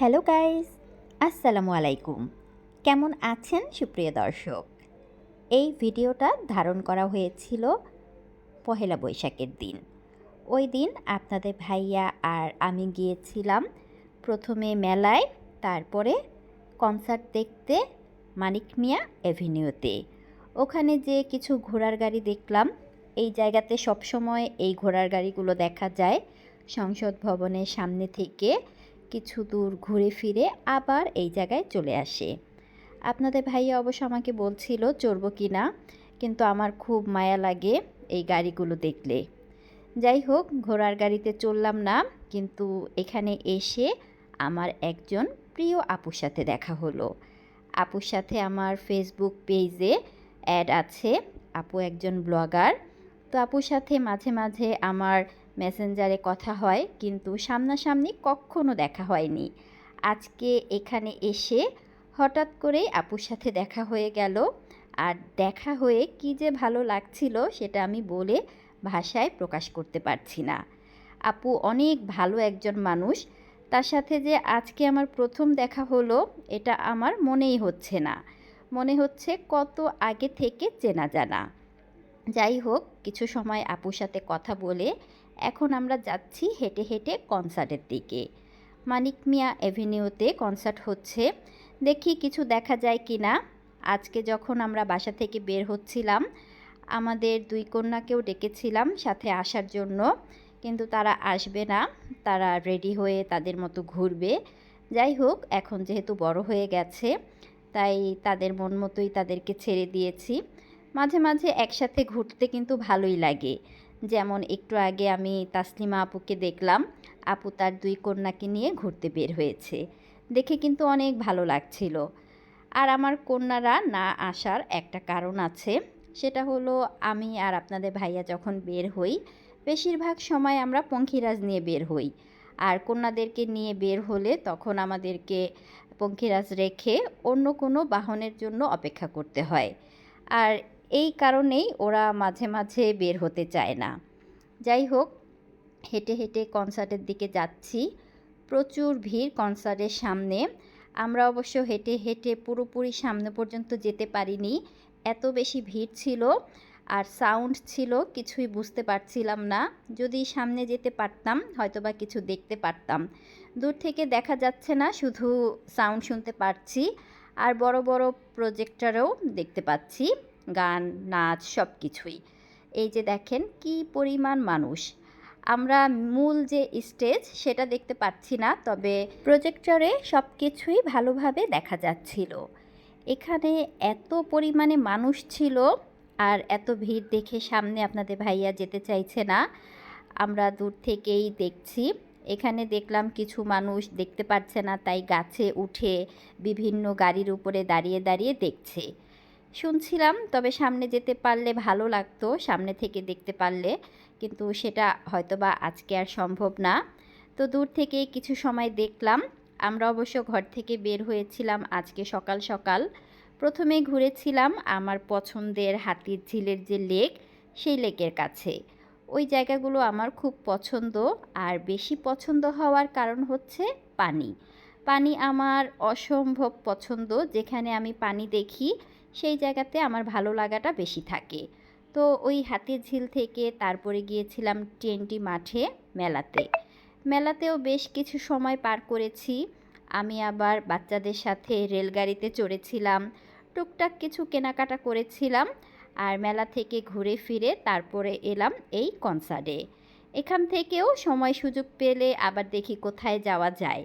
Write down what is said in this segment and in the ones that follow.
Hello guys, আসসালামু আলাইকুম। কেমন আছেন সুপ্রিয় দর্শক? এই ভিডিওটা ধারণ করা হয়েছিল পহেলা বৈশাখের দিন। ওই দিন আপনাদের ভাইয়া আর আমি গিয়েছিলাম প্রথমে মেলায়, তারপরে কনসার্ট দেখতে মানিক মিয়া অ্যাভিনিউতে ওখানে যে কিছু ঘোড়ার গাড়ি দেখলাম। এই জায়গাতে সবসময় এই ঘোড়ার গাড়িগুলো দেখা যায়। সংসদ ভবনের সামনে থেকে কিছু দূর ঘুরে ফিরে আবার এই জায়গায় চলে আসে। আপনাদের ভাইয়া অবশ্য আমাকে বলছিল, চড়বো কি না? কিন্তু আমার খুব মায়া লাগে এই গাড়িগুলো দেখলে। যাই হোক, ঘোড়ার গাড়িতে চললাম না, কিন্তু এখানে এসে আমার একজন প্রিয় আপুর সাথে দেখা হলো। আপুর সাথে আমার ফেসবুক পেজে অ্যাড আছে, আপু একজন ব্লগার তো আপুর সাথে মাঝে মাঝে আমার মেসেঞ্জারে কথা হয়, কিন্তু সামনাসামনি কখনো দেখা হয়নি। আজকে এখানে এসে হঠাৎ করেই আপুর সাথে দেখা হয়ে গেল। আর দেখা হয়ে কি যে ভালো লাগছিল সেটা আমি বলে ভাষায় প্রকাশ করতে পারছি না। আপু অনেক ভালো একজন মানুষ। তার সাথে যে আজকে আমার প্রথম দেখা হলো, এটা আমার মনেই হচ্ছে না। মনে হচ্ছে কত আগে থেকে চেনা জানা। যাই হোক, কিছু সময় আপুর সাথে কথা বলে এখন আমরা যাচ্ছি হেঁটে হেঁটে কনসার্টের দিকে। মানিক মিয়া অ্যাভিনিউতে কনসার্ট হচ্ছে। দেখি কিছু দেখা যায় কি না আজকে যখন আমরা বাসা থেকে বের হচ্ছিলাম, আমাদের দুই কন্যাকেও ডেকেছিলাম সাথে আসার জন্য। কিন্তু তারা আসবে না। তারা রেডি হয়ে তাদের মতো ঘুরবে। যাই হোক, এখন যেহেতু বড় হয়ে গেছে, তাই তাদের মন মতোই তাদেরকে ছেড়ে দিয়েছি। মাঝে মাঝে একসাথে ঘুরতে কিন্তু ভালোই লাগে। যেমন একটু আগে আমি তাসলিমা আপুকে দেখলাম, আপু তার দুই কন্যাকে নিয়ে ঘুরতে বের হয়েছে। দেখে কিন্তু অনেক ভালো লাগছিল। আর আমার কন্যারা না আসার একটা কারণ আছে, সেটা হলো আমি আর আপনাদের ভাইয়া যখন বের হই, বেশিরভাগ সময় আমরা পঙ্খিরাজ নিয়ে বের হই। আর কন্যাদেরকে নিয়ে বের হলে তখন আমাদেরকে পঙ্খিরাজ রেখে অন্য কোনো বাহনের জন্য অপেক্ষা করতে হয়। আর এই কারণেই ওরা মাঝে মাঝে বের হতে চায় না। যাই হোক, হেঁটে হেঁটে কনসার্টের দিকে যাচ্ছি। প্রচুর ভিড় কনসার্টের সামনে। আমরা অবশ্য হেঁটে হেঁটে পুরোপুরি সামনে পর্যন্ত যেতে পারিনি। এত বেশি ভিড় ছিল আর সাউন্ড ছিল, কিছুই বুঝতে পারছিলাম না। যদি সামনে যেতে পারতাম, হয়তোবা কিছু দেখতে পারতাম। দূর থেকে দেখা যাচ্ছে না, শুধু সাউন্ড শুনতে পারছি। আর বড় বড় প্রজেক্টরেও দেখতে পাচ্ছি। গান, নাচ সব কিছুই এই যে দেখেন কি পরিমাণ মানুষ। আমরা মূল যে স্টেজ সেটা দেখতে পাচ্ছি না, তবে প্রজেক্টরে সব কিছুই ভালোভাবে দেখা যাচ্ছিল। এখানে এত পরিমাণে মানুষ ছিল আর এত ভিড় দেখে সামনে আপনাদের ভাইয়া যেতে চাইছে না, আমরা দূর থেকেই দেখছি। এখানে দেখলাম কিছু মানুষ দেখতে পাচ্ছে না, তাই গাছে উঠে বিভিন্ন গাড়ির উপরে দাঁড়িয়ে দাঁড়িয়ে দেখছে। শুনছিলাম, তবে সামনে যেতে পারলে ভালো লাগতো, সামনে থেকে দেখতে পারলে। কিন্তু সেটা হয়তোবা আজকে আর সম্ভব না। তো দূর থেকে কিছু সময় দেখলাম। আমরা অবশ্য ঘর থেকে বের হয়েছিলাম আজকে সকাল সকাল। প্রথমে ঘুরেছিলাম আমার পছন্দের হাতির ঝিলের যে লেক, সেই লেকের কাছে। ওই জায়গাগুলো আমার খুব পছন্দ। আর বেশি পছন্দ হওয়ার কারণ হচ্ছে পানি। পানি আমার অসম্ভব পছন্দ। যেখানে আমি পানি দেখি সেই জায়গাতে আমার ভালো লাগাটা বেশি থাকে। তো ওই হাতির ঝিল থেকে তারপরে গিয়েছিলাম টেন্টি মাঠে মেলাতে। মেলাতেও বেশ কিছু সময় পার করেছি। আমি আবার বাচ্চাদের সাথে রেলগাড়িতে চড়েছিলাম, টুকটাক কিছু কেনাকাটা করেছিলাম আর মেলা থেকে ঘুরে ফিরে তারপরে এলাম এই কনসার্টে। এখান থেকেও সময় সুযোগ পেলে আবার দেখি কোথায় যাওয়া যায়।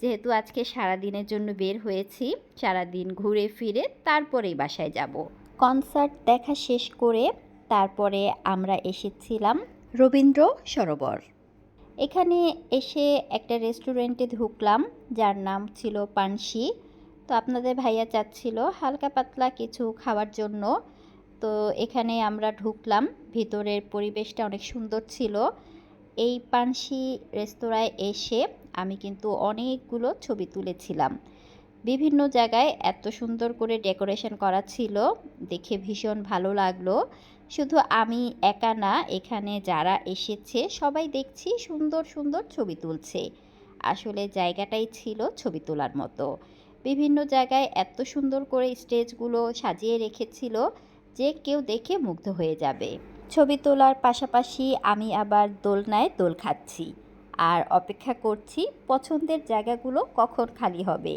যেহেতু আজকে সারা দিনের জন্য বের হয়েছি সারা দিন ঘুরে ফিরে তারপরেই বাসায় যাব। কনসার্ট দেখা শেষ করে তারপরে আমরা এসেছিলাম রবীন্দ্র সরোবর। এখানে এসে একটা রেস্টুরেন্টে ঢুকলাম, যার নাম ছিল পানসি। তো আপনাদের ভাইয়া চাচ্ছিল হালকা পাতলা কিছু খাওয়ার জন্য। তো এখানে আমরা ঢুকলাম, ভিতরের পরিবেশটা অনেক সুন্দর ছিল। এই পানসি রেস্তোরাঁয় এসে আমি কিন্তু অনেকগুলো ছবি তুলেছিলাম। বিভিন্ন জায়গায় এত সুন্দর করে ডেকোরেশন করা ছিল, দেখে ভীষণ ভালো লাগল। শুধু আমি একা না, এখানে যারা এসেছে, সবাই দেখছি সুন্দর সুন্দর ছবি তুলছে। আসলে জায়গাটাই ছিল ছবি তোলার মতো। বিভিন্ন জায়গায় এত সুন্দর করে স্টেজগুলো সাজিয়ে রেখেছিল যে কেউ দেখে মুগ্ধ হয়ে যাবে। ছবি তোলার পাশাপাশি আমি আবার দোলনায় দোল খাচ্ছি। আর অপেক্ষা করছি পছন্দের জায়গাগুলো কখন খালি হবে।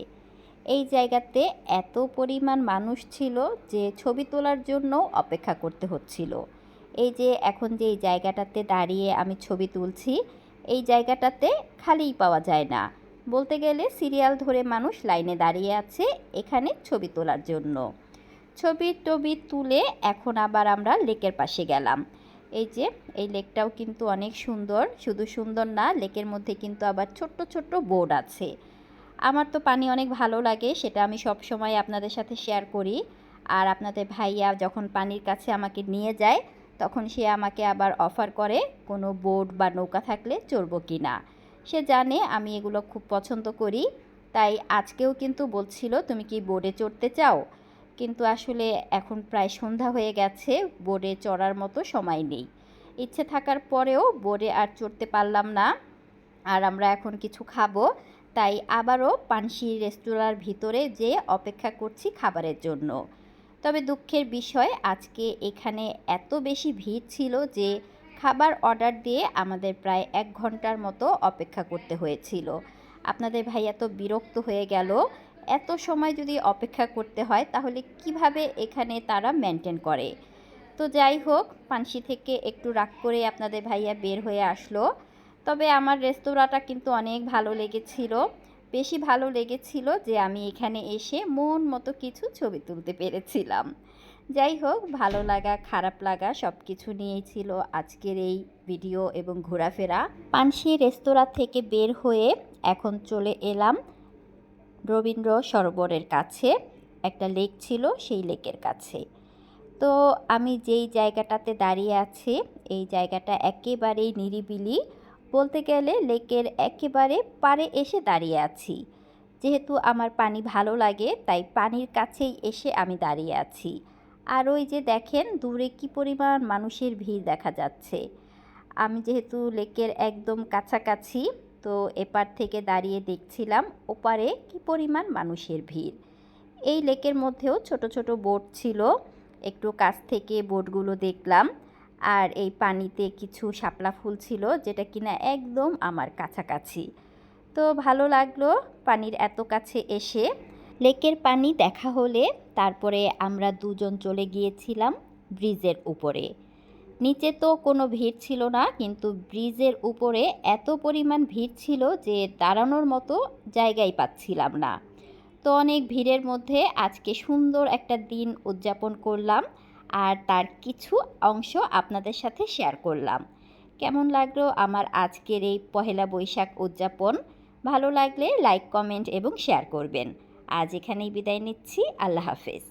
এই জায়গাতে এত পরিমাণ মানুষ ছিল যে ছবি তোলার জন্য অপেক্ষা করতে হচ্ছিল। এই যে এখন যে এই জায়গাটাতে দাঁড়িয়ে আমি ছবি তুলছি, এই জায়গাটাতে খালিই পাওয়া যায় না। বলতে গেলে সিরিয়াল ধরে মানুষ লাইনে দাঁড়িয়ে আছে এখানে ছবি তোলার জন্য। ছবি টবি তুলে এখন আবার আমরা লেকের পাশে গেলাম। এই যে, এই লেকটাও কিন্তু অনেক সুন্দর। শুধু সুন্দর না, লেকের মধ্যে কিন্তু আবার ছোট্ট ছোট্ট বোর্ড আছে। আমার তো পানি অনেক ভালো লাগে, সেটা আমি সব সময় আপনাদের সাথে শেয়ার করি। আর আপনাদের ভাইয়া যখন পানির কাছে আমাকে নিয়ে যায়, তখন সে আমাকে আবার অফার করে কোনো বোট বা নৌকা থাকলে চড়বো কি না সে জানে আমি এগুলো খুব পছন্দ করি। তাই আজকেও কিন্তু বলছিল, তুমি কি বোর্ডে চড়তে চাও? কিন্তু আসলে এখন প্রায় সন্ধ্যা হয়ে গেছে বোর্ডে চড়ার মতো সময় নেই। ইচ্ছে থাকার পরেও বোর্ডে আর চড়তে পারলাম না। আর আমরা এখন কিছু খাব, তাই আবারও পানসি রেস্তোরাঁর ভিতরে যে অপেক্ষা করছি খাবারের জন্য। তবে দুঃখের বিষয়, আজকে এখানে এত বেশি ভিড় ছিল যে খাবার অর্ডার দিয়ে আমাদের প্রায় এক ঘণ্টার মতো অপেক্ষা করতে হয়েছিল। আপনাদের ভাইয়া তো বিরক্ত হয়ে গেল এত সময় যদি অপেক্ষা করতে হয়, তাহলে কীভাবে এখানে তারা মেনটেন করে? তো যাই হোক, পানসি থেকে একটু রাগ করে আপনাদের ভাইয়া বের হয়ে আসলো। তবে আমার রেস্তোরাঁটা কিন্তু অনেক ভালো লেগেছিল। বেশি ভালো লেগেছিল যে আমি এখানে এসে মন মতো কিছু ছবি তুলতে পেরেছিলাম। যাই হোক, ভালো লাগা, খারাপ লাগা সব কিছু নিয়েই ছিল আজকের এই ভিডিও এবং ঘোরাফেরা। পানসি রেস্তোরাঁ থেকে বের হয়ে এখন চলে এলাম। রবীন্দ্র সরোবরের কাছে, একটা লেক ছিল সেই লেকের কাছে। তো আমি যেই জায়গাটাতে দাঁড়িয়ে আছি, এই জায়গাটা একেবারেই নিরিবিলি। বলতে গেলে লেকের একেবারে পারে এসে দাঁড়িয়ে আছি। যেহেতু আমার পানি ভালো লাগে, তাই পানির কাছেই এসে আমি দাঁড়িয়ে আছি। আর ওই যে দেখেন, দূরে কি পরিমাণ মানুষের ভিড় দেখা যাচ্ছে। আমি যেহেতু লেকের একদম কাছাকাছি তো এপার থেকে দাঁড়িয়ে দেখছিলাম ওপারে কি পরিমাণ মানুষের ভিড়। এই লেকের মধ্যেও ছোট ছোট বোট ছিল, একটু কাছ থেকে বোটগুলো দেখলাম আর এই পানিতে কিছু শাপলা ফুল ছিল যেটা কিনা একদম আমার কাছাকাছি। তো ভালো লাগল পানির এত কাছে এসে। লেকের পানি দেখা হলে তারপরে আমরা দুজন চলে গিয়েছিলাম ব্রিজের উপরে। নিচে তো কোনো ভিড় ছিল না, কিন্তু ব্রিজের উপরে এত পরিমাণ ভিড় ছিল যে দাঁড়ানোর মতো জায়গাই পাচ্ছিলাম না। তো অনেক ভিড়ের মধ্যে আজকে সুন্দর একটা দিন উদযাপন করলাম আর তার কিছু অংশ আপনাদের সাথে শেয়ার করলাম। কেমন লাগল আমার আজকের এই পহেলা বৈশাখ উদযাপন? ভালো লাগলে লাইক, কমেন্ট এবং শেয়ার করবেন। আজ এখানেই বিদায় নিচ্ছি, আল্লাহ হাফেজ।